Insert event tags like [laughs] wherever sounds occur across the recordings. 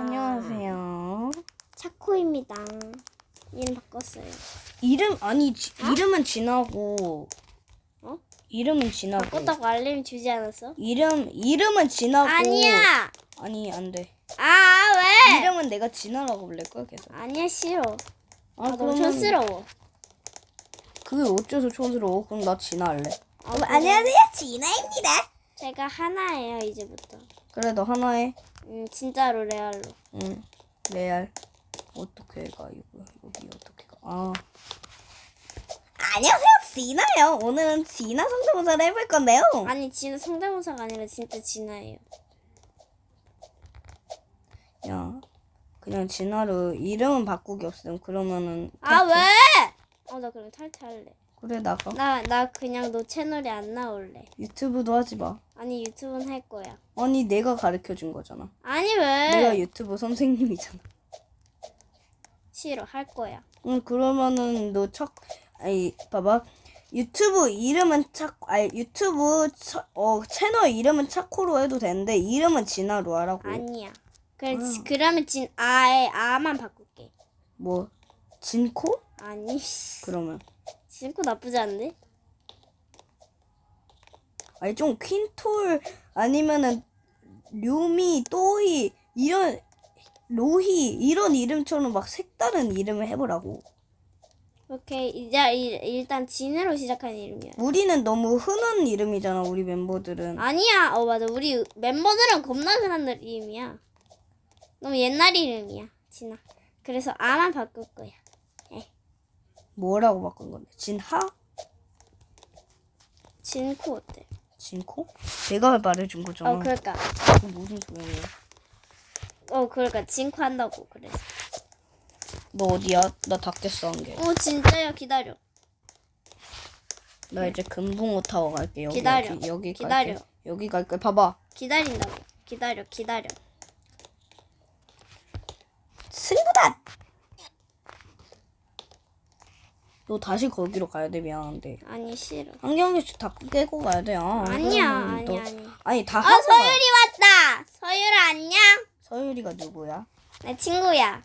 안녕하세요. 차코입니다. 이름 바꿨어요. 이름 아니 지- 이름은 지나고 어? 이름은 지나고 바꿨다고 알림 주지 않았어? 이름 이름은 지나고 아니야. 아니 안 돼. 아 왜? 이름은 내가 진아라고 부를 거야 계속. 아니야 싫어. 아, 아, 너무 그러면 촌스러워. 그게 어째서 촌스러워? 그럼 나 진아 할래. 아, 그래. 안녕하세요 진아입니다. 제가 하나예요 이제부터. 그래 너 하나 해. 음 진짜로 레알로. 응. 레알. 어떻게 가 이거 여기 어떻게 가? 아. 안녕하세요 진아요. 오늘은 진아 성대모사를 해볼 건데요. 아니 진짜 성대모사가 아니라 진짜 진아예요. 야, 그냥 진화로 이름은 바꾸기 없음. 그러면은 아. 왜? 어나 그럼 탈퇴할래. 그래 나가. 나 나 그냥 너 채널에 안 나올래. 유튜브도 하지 마. 아니 유튜브는 할 거야. 아니 내가 가르쳐 준 거잖아. 아니 왜? 내가 유튜브 선생님이잖아. 싫어 할 거야. 응 그러면은 너첫 아니 봐봐 유튜브 이름은 차 아니 유튜브 차, 어 채널 이름은 차코로 해도 되는데 이름은 진화로 하라고. 아니야. 그래 아. 그러면 진 아에 아만 바꿀게. 뭐 진코? 아니 씨. 그러면 진코 나쁘지 않네. 아니 좀 퀸톨 아니면은 류미 또이 이런 로히 이런 이름처럼 막 색다른 이름을 해보라고. 오케이 이제 일, 일단 진으로 시작하는 이름이야. 우리는 너무 흔한 이름이잖아 우리 멤버들은. 아니야. 어 맞아. 우리 멤버들은 겁나 흔한 이름이야. 너무 옛날 이름이야. 진아. 그래서 아만 바꿀 거야. 뭐라고 바꾼 건데? 진하? 진코 어때? 진코? 내가 말해준 거잖아. 어 그러니까. 그 무슨 소리야? 어 그러니까 진코 한다고 그래서. 너 어디야? 나 닫겠어 한 개. 어 진짜요. 기다려. 나 이제 금붕어 타워 갈게. 여기 기다려. 여기 여기 기다려. 갈게. 여기 갈게. 봐봐. 기다린다고. 기다려. 기다려. 승부다. 너 다시 거기로 가야 돼 미안한데. 아니 싫어. 한 경기씩 다 깨고 가야 돼. 아, 아니야. 그러면 너- 아니 아니. 아니 다 어 하고 가. 서율이 왔다. 서율아 안녕. 서율이가 누구야? 내 친구야.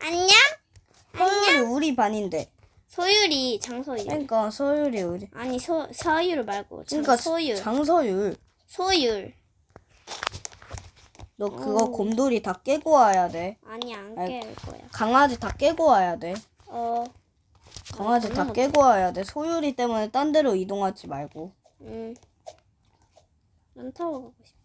안녕? 서율이 우리 반인데. 소율이 장소율. 그러니까 서율이 우리. 아니 소 서율 말고 그러니까 장소율. 장서율. 소율. 너 그거 오. 곰돌이 다 깨고 와야 돼. 아니 안 아이, 깨울 거야. 강아지 다 깨고 와야 돼. 어. 강아지 다 깨고 와야 돼. 소율이 때문에 딴 데로 이동하지 말고. 음. 난 타워 가고 싶다.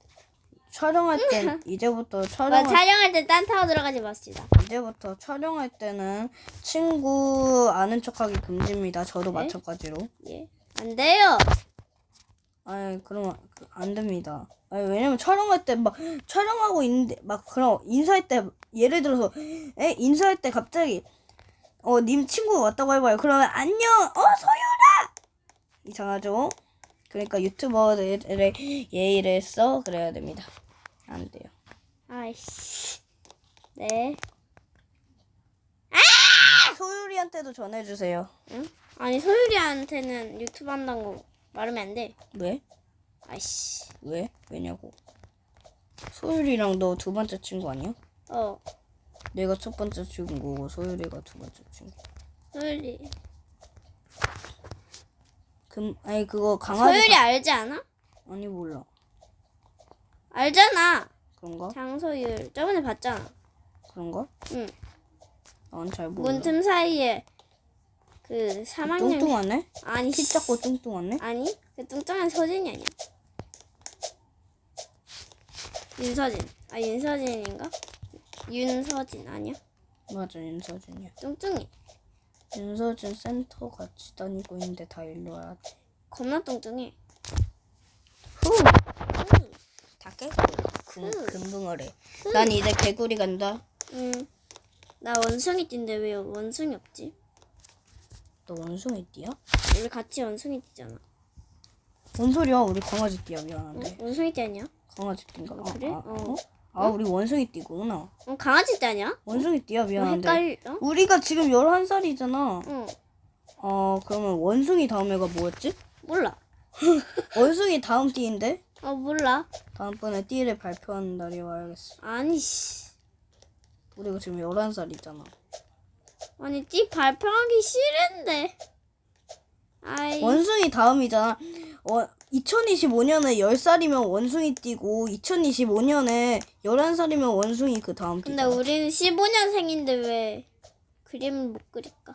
촬영할 땐 이제부터 뭐 촬영 촬영할 때 딴 타워 들어가지 맙시다. 이제부터 촬영할 때는 친구 아는 척하기 금지입니다. 저도 네? 마찬가지로. 예. 안 돼요. 아니 그러면 그- 안 됩니다. 아니 왜냐면 촬영할 때 막 촬영하고 있는데 막 그런 인사할 때 예를 들어서 에 인사할 때 갑자기 어 님 친구 왔다고 해봐요. 그러면 안녕 어 소율아 이상하죠? 그러니까 유튜버들의 예의를 써 그래야 됩니다. 안 돼요. 아이씨. 네. 소율이한테도 전해주세요. 응? 아니 소율이한테는 유튜브 한다고 말하면 안 돼. 왜? 아이씨. 왜? 왜냐고. 소율이랑 너 두 번째 친구 아니야? 어. 내가 첫 번째 친구고 소율이가 두 번째 친구. 소율이. 금 아니 그거 강아지 소율이 알지 않아? 아니 몰라. 알잖아. 그런가? 장소율. 저번에 봤잖아. 그런가? 응. 난 잘 몰라. 문틈 사이에 그 3학년 뚱뚱하네? 아니 키 작고 뚱뚱하네? 아니 그 뚱뚱한 서진이 아니야 윤서진 아 윤서진인가 윤서진 아니야 맞아 윤서진이야. 뚱뚱해 윤서진 센터 같이 다니고 있는데 다 일로 와야지. 겁나 뚱뚱해 후! 응. 다 깨고 금, 금붕어래. 난 이제 개구리 간다. 응 나 원숭이 띠인데 왜 원숭이 없지 너 원숭이 띠야? 우리 같이 원숭이 띠잖아 뭔 소리야? 우리 강아지 띠야 응? 미안한데. 원숭이 띠 아니야 강아지 띠인가? 아, 그래? 아, 어. 아 우리 원숭이 띠구나. 어, 강아지 띠 아니야 원숭이 띠야 어, 미안한데. 헷갈려 우리가 지금 11살이잖아. 응 어 그러면 원숭이 다음 애가 뭐였지? 몰라 [laughs] 원숭이 다음 띠인데? 어 몰라 다음번에 띠를 발표하는 날이 와야겠어. 아니 씨 우리가 지금 11살이잖아. 아니 띠 발표하기 싫은데. 아이. 원숭이 다음이잖아. 어, 2025년에 10살이면 원숭이 띠고 2025년에 11살이면 원숭이 그 다음 근데. 우리는 15년생인데 왜 그림을 못 그릴까?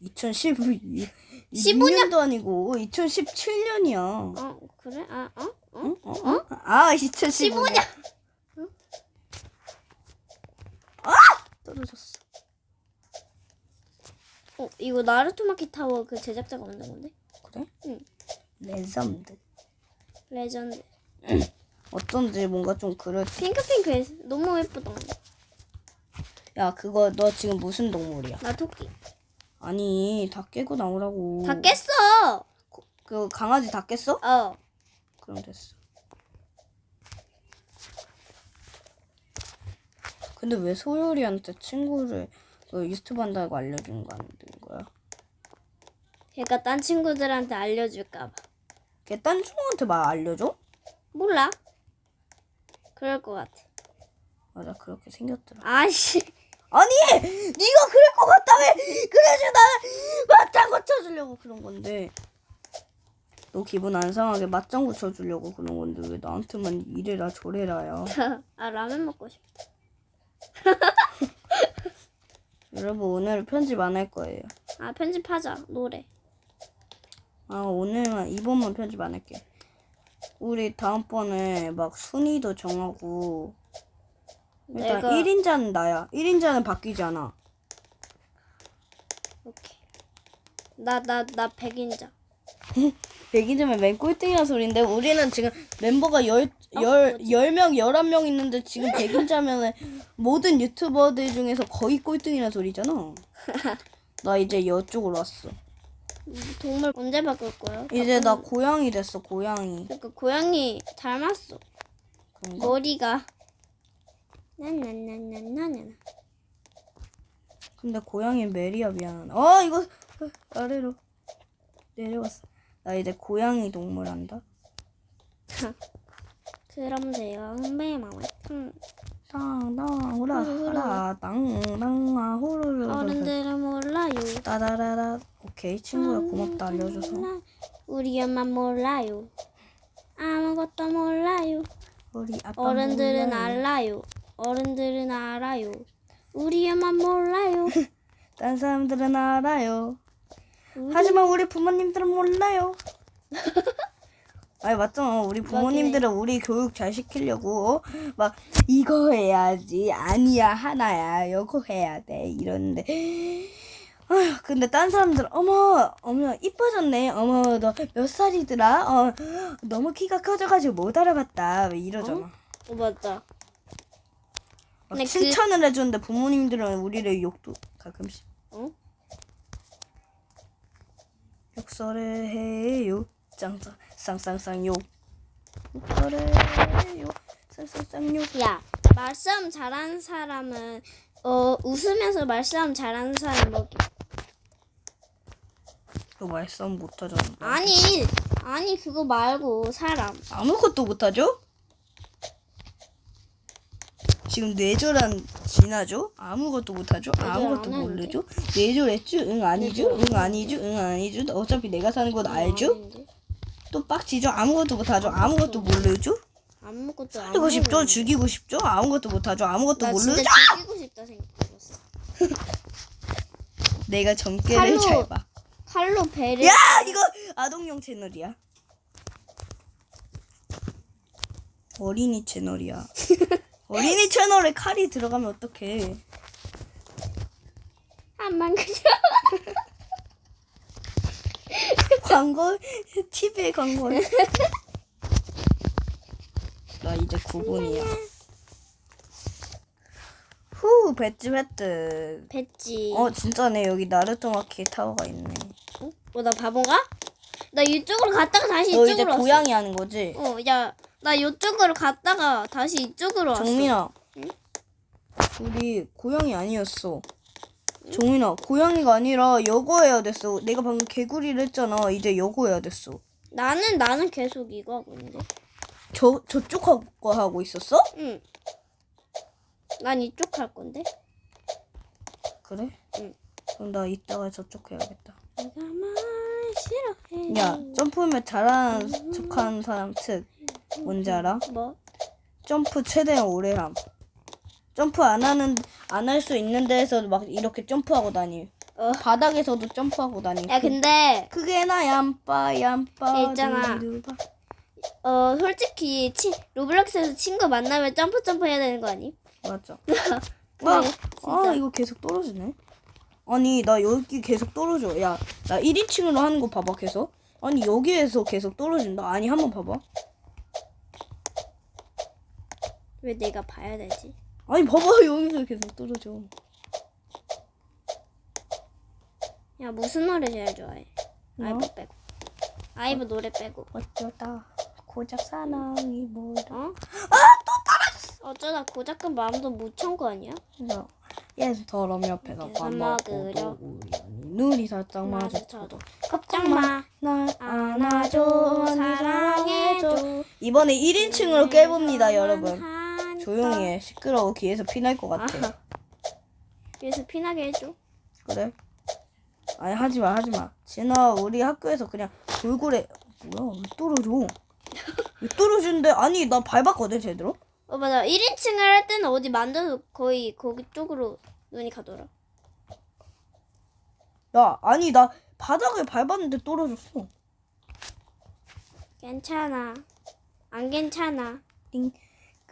2015 15년? 15년도 아니고 2017년이야. 어 그래? 아 어? 어? 응? 어? 어? 아, 2015년. 15년. 아! 떨어졌어. 어 이거 나루토 마키 타워 그 제작자가 만든 건데? 그래? 응. 레전드. 레전드. [laughs] 어쩐지 뭔가 좀 그럴 핑크핑크해서 너무 예쁘다. 야, 그거 너 지금 무슨 동물이야? 나 토끼. 아니, 다 깨고 나오라고. 다 깼어. 그 강아지 다 깼어? 어. 그럼 됐어. 근데 왜 소율이한테 친구를 너 유튜브 한다고 알려주는 거안 되는 거야? 걔가 딴 친구들한테 알려줄까봐. 걔딴 친구한테 말 알려줘? 몰라. 그럴 것 같아. 맞아, 그렇게 생겼더라. 아씨. 아니, 네가 그럴 것 같다며. 그래서 나 맞장구 쳐주려고 그런 건데. 너 기분 안 상하게 맞장구 쳐주려고 그런 건데 왜 나한테만 이래라 저래라야. [laughs] 아 라면 먹고 싶다. [laughs] 여러분 오늘 편집 안 할 거예요. 아 편집하자 노래. 아 오늘만 이번만 편집 안 할게. 우리 다음번에 막 순위도 정하고 일단 내가 1인자는 나야. 1인자는 바뀌지 않아. 오케이. 나 나 나 백인자. [laughs] 100인자면 맨 꼴등이란 소린데 우리는 지금 멤버가 열, 어, 열, 뭐지? 10명, 11명 있는데 지금 100인자면은 모든 유튜버들 중에서 거의 꼴등이란 소리잖아. [laughs] 나 이제 이쪽으로 왔어. 동물 언제 바꿀 거야? 이제 나 고양이 됐어, 고양이. 그러니까 고양이 닮았어. 그런가? 머리가. 나나나나나나. 근데 고양이 메리야 미안하다. 아 이거 아래로 내려왔어. 나 이제 고양이 동물 한다. 그럼 제가 흥배마마 음, 땅땅 호라 하라 땅땅아 호르르 어른들은 몰라요. 따다라라 오케이 친구야 고맙다 알려줘서. 우리 엄마 몰라요. 아무것도 몰라요. 우리 아빠 어른들은 몰라요. 알아요. 어른들은 알아요. 우리 엄마 몰라요. 딴 사람들은 알아요 우리 하지만 우리 부모님들은 몰라요 아니 맞잖아. 우리 부모님들은 우리 교육 잘 시키려고 어? 막 이거 해야지 아니야 하나야 이거 해야 돼 이러는데. 아휴 근데 딴 사람들 어머 어머 이뻐졌네. 어머 너 몇 살이더라? 어 너무 키가 커져가지고 못 알아봤다. 왜 이러잖아. 어, 맞다. 막 근데 그- 칭찬을 해주는데 부모님들은 우리를 욕도 가끔씩. 어? 욕설을 해요 짱짱 쌍쌍쌍 욕 욕설을 해요 쌍쌍쌍 욕 야, 말싸움 잘하는 사람은 어 웃으면서 말싸움 잘하는 사람 뭐그 말싸움 못하잖아 아니 아니 그거 말고 사람 아무것도 못하죠? 지금 뇌절한 진하죠? 아무것도 못하죠? 아무것도 안 모르죠? 뇌절했죠? 응 아니죠? 응 아니죠? 응 아니죠? 어차피 내가 사는 건 알죠? 아닌데. 또 빡치죠? 아무것도 못하죠? 아무것도 모르죠? 아무것도 안 죽이고 싶죠? 죽이고 싶죠? 아무것도 못하죠? 아무것도 나 모르죠? 진짜 죽이고 싶다 생각했어. [laughs] 내가 전개를 칼로 잘 봐. 칼로 배를 야 이거 아동용 채널이야. 어린이 채널이야. [laughs] 어린이 채널에 칼이 들어가면 어떡해. 한만 그죠? [laughs] 광고 [laughs] TV에 광고. 나 이제 9분이야. 후 배지 획득. 뱉지. 어 진짜네 여기 나루토 마키 타워가 있네. 어? 뭐나 바본가? 나 이쪽으로 갔다가 다시 너 이쪽으로 이제 왔어. 고양이 하는 거지? 어, 야, 나 이쪽으로 갔다가 다시 이쪽으로 왔어. 정민아. 우리 고양이 아니었어. 정민아, 고양이가 아니라 여거 해야 됐어. 내가 방금 개구리를 했잖아. 이제 여거 해야 됐어. 나는 나는 계속 이거 하고 있는데. 저 저쪽 하고 거 하고 있었어? 응. 난 이쪽 할 건데. 그래? 응. 그럼 나 이따가 저쪽 해야겠다. 내가 말 싫어해. 야, 점프면 잘하는 척하는 사람 특 뭔지 알아? 뭐? 점프 최대한 오래 함. 점프 안 하는 안 할 수 있는 데에서 막 이렇게 점프하고 다니. 어. 바닥에서도 점프하고 다니. 야 근데 그게 나 얌빠 얌빠. 야, 있잖아. 두두바. 어 솔직히 치, 로블록스에서 친구 만나면 점프 점프 해야 되는 거 아니? 맞아. [laughs] 그래 아, 진짜. 아 이거 계속 떨어지네. 아니 나 여기 계속 떨어져. 야 나 1인칭으로 하는 거 봐봐 계속. 아니 여기에서 계속 떨어진다. 아니 한번 봐봐. 왜 내가 봐야 되지? 아니 봐봐 [laughs] 여기서 계속 떨어져. 야 무슨 노래 제일 좋아해? 뭐? 아이브 빼고. 아이브 노래 빼고. 어쩌다 고작 사랑이 뭐라. 어? 아또 떨어졌어. 어쩌다 고작은 마음도 못찬거 아니야? 그래서 얘 더러움 옆에서 밥 먹으려. 먹고 우연히 눈이 살짝 마주쳐도 마주쳐도 걱정 마. 날 안아줘 사랑해줘. 이번에 1인칭으로 깨봅니다 여러분. 조용히 해. 시끄러워. 귀에서 피 날 것 같아. 아하. 위에서 피나게 해줘. 그래? 아니 하지 마 하지 마. 진아 우리 학교에서 그냥 돌고래. 뭐야? 왜 떨어져? 왜 떨어지는데? 아니 나 밟았거든 제대로. 어 맞아. 1인칭을 할 때는 어디 만져도 거의 거기 쪽으로 눈이 가더라. 야 아니 나 바닥을 밟았는데 떨어졌어. 괜찮아. 안 괜찮아. 링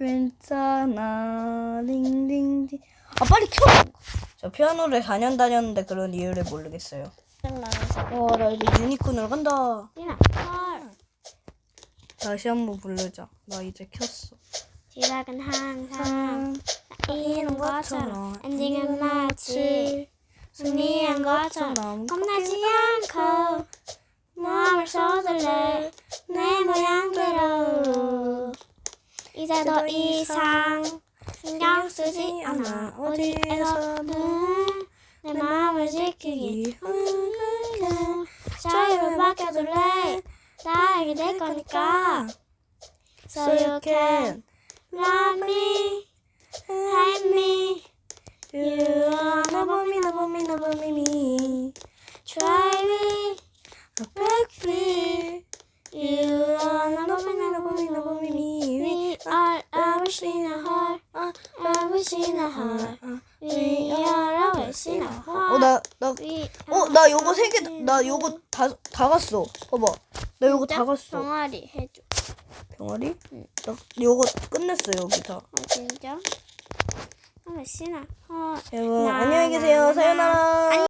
괜찮아. 링링링. 아 빨리 켜! 저 피아노를 4년 다녔는데 그런 이유를 모르겠어요. 짜증나서 어나 이제 유니콘으로 간다. 이나 헐. 다시 한번 부르자. 나 이제 켰어. 시작은 항상 이런 것처럼 엔딩은 마치 승리한 것처럼 겁나지 않고 마음을 쏟을래. 내 모양대로 이제 더 이상 신경 쓰지 않아 어디에서든 내 마음을 지키기 자유를 맡겨둘래 나에게 될 거니까 So you can love me, hate me You are never me, never me, never me, me Try me, break free You are We are always in a heart 어나 나 We 어, 나 요거 세 개, 나 요거 다, 다 갔어. 봐봐. 나 요거 다 갔어. 병아리 해줘 병아리? 나 요거 끝냈어, 여기 다. 아 진짜? 어, 여러분, 나, 안녕히 계세요. 사요나라.